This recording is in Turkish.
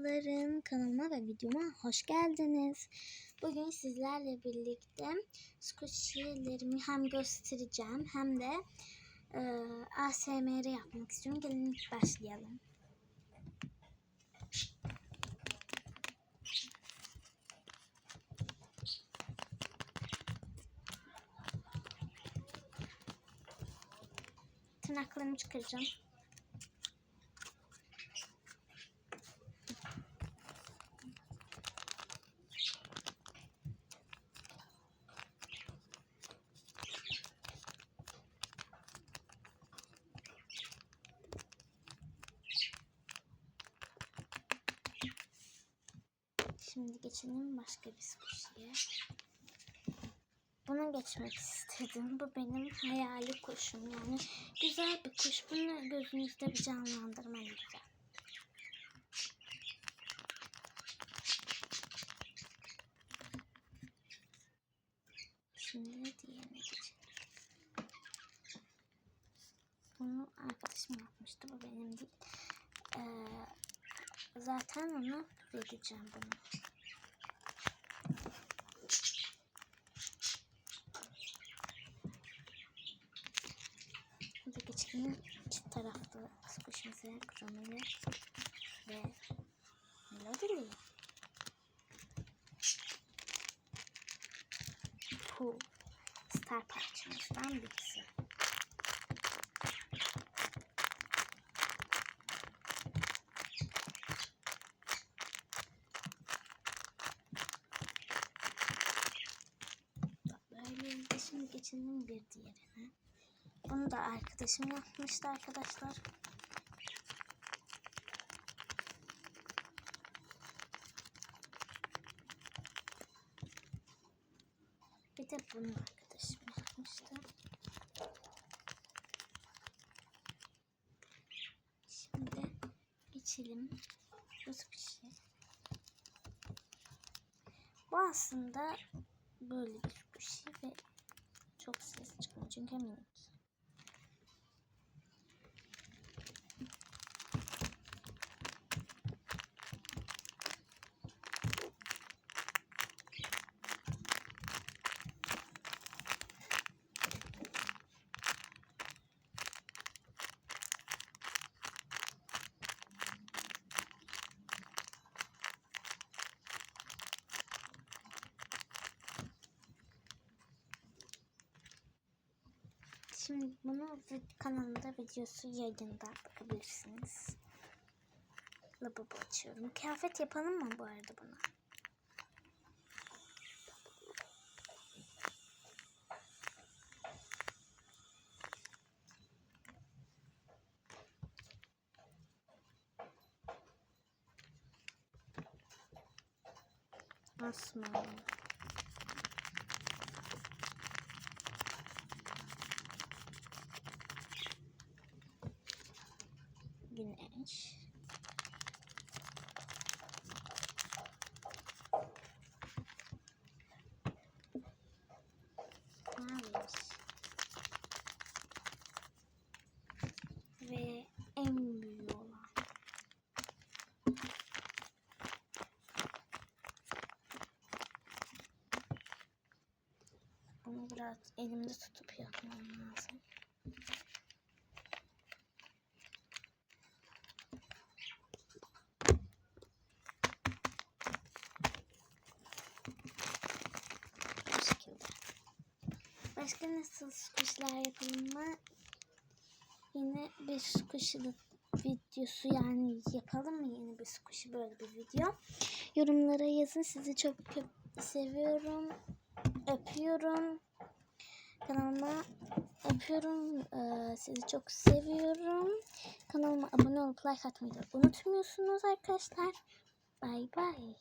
Merhabalarım kanalıma ve videoma hoş geldiniz. Bugün sizlerle birlikte squishy'lerimi hem göstereceğim hem de e, ASMR yapmak istiyorum. Gelin başlayalım. Tırnaklarımı çıkaracağım. Şimdi geçelim başka bir squishy'ye. Buna geçmek istedim. Bu benim hayali kuşum. Yani güzel bir kuş. Bunu gözünüzde bir canlandırmayın güzel. Şimdi diğerine geçelim. Bunu arkadaşım yapmıştı. Bu benim değil. Ee, zaten onu vereceğim bunu. Hadi geçelim çift taraflı squishimize kronoyu ve melodili. Bu star parçamızdan birisi. Böyle şimdi geçelim bir diğerine. Bunu da arkadaşım yapmıştı arkadaşlar. Bir de bunu arkadaşım yapmıştı. Şimdi geçelim bu squishy. Bu aslında böyle bir squishy ve çok ses çıkıyor çünkü minik. Şimdi bunu kanalımda videosu yayında bakabilirsiniz. Lavabo açıyorum. Kıyafet yapalım mı bu arada buna? Asma. Güneş. Maviş. Ve en büyüğü olan. Bunu biraz elimde tutup yapmam lazım. Bu şekilde. Başka nasıl squishler yapalım mı? Yine bir squishy videosu yani yapalım mı yine bir squishy böyle bir video? Yorumlara yazın. Sizi çok seviyorum. Öpüyorum. Kanalıma öpüyorum. Ee, sizi çok seviyorum. Kanalıma abone olup like atmayı da unutmuyorsunuz arkadaşlar. Bay bay.